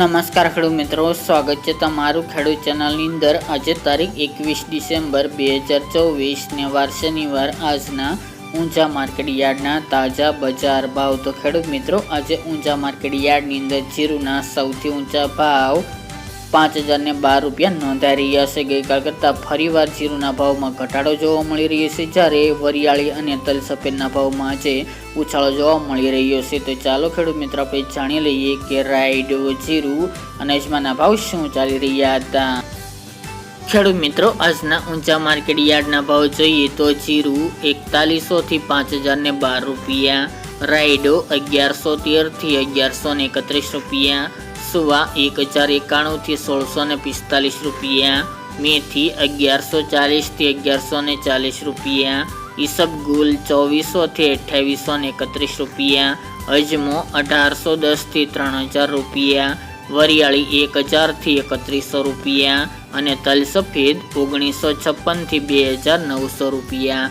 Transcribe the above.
નમસ્કાર ખેડૂત મિત્રો, સ્વાગત છે તમારું ખેડૂત ચેનલની અંદર. આજે તારીખ એકવીસ ડિસેમ્બર બે હજાર ચોવીસને વાર શનિવાર. આજના ઊંચા માર્કેટ યાર્ડના તાજા બજાર ભાવ. તો ખેડૂત મિત્રો, આજે ઊંચા માર્કેટ યાર્ડની અંદર જીરુના સૌથી ઊંચા ભાવ પાંચ હજારને બાર રૂપિયા નોંધાઈ રહ્યા છે. ગઈકાલ કરતાં ફરીવાર જીરુના ભાવમાં ઘટાડો જોવા મળી રહ્યો છે. જ્યારે વરિયાળી અને તલ સફેદના ભાવમાં આજે ઉછાળો જોવા મળી રહ્યો છે. તો ચાલો ખેડૂત મિત્રો, આપણે જાણી લઈએ કે રાઈડ જીરું અને ભાવ શું ચાલી રહ્યા હતા. ખેડૂત મિત્રો, આજના ઊંચા માર્કેટ યાર્ડના ભાવ જોઈએ તો જીરું એકતાલીસોથી પાંચ હજારને બાર રૂપિયા રાઈડો અગિયારસો તેરથી અગિયારસો ને એકત્રીસ રૂપિયા, સુવા એક હજાર એકાણુંથી સોળસો ને પિસ્તાલીસ રૂપિયા, મેથી અગિયારસો ચાલીસથી અગિયારસો ને ચાલીસ રૂપિયા ઈસબગુલ ચોવીસોથી અઠ્યાવીસો ને એકત્રીસ રૂપિયા, અજમો અઢારસો દસથી ત્રણ હજાર રૂપિયા, વરિયાળી એક હજારથી એકત્રીસો રૂપિયા અને તલ સફેદ ઓગણીસો છપ્પનથી બે હજાર નવસો રૂપિયા.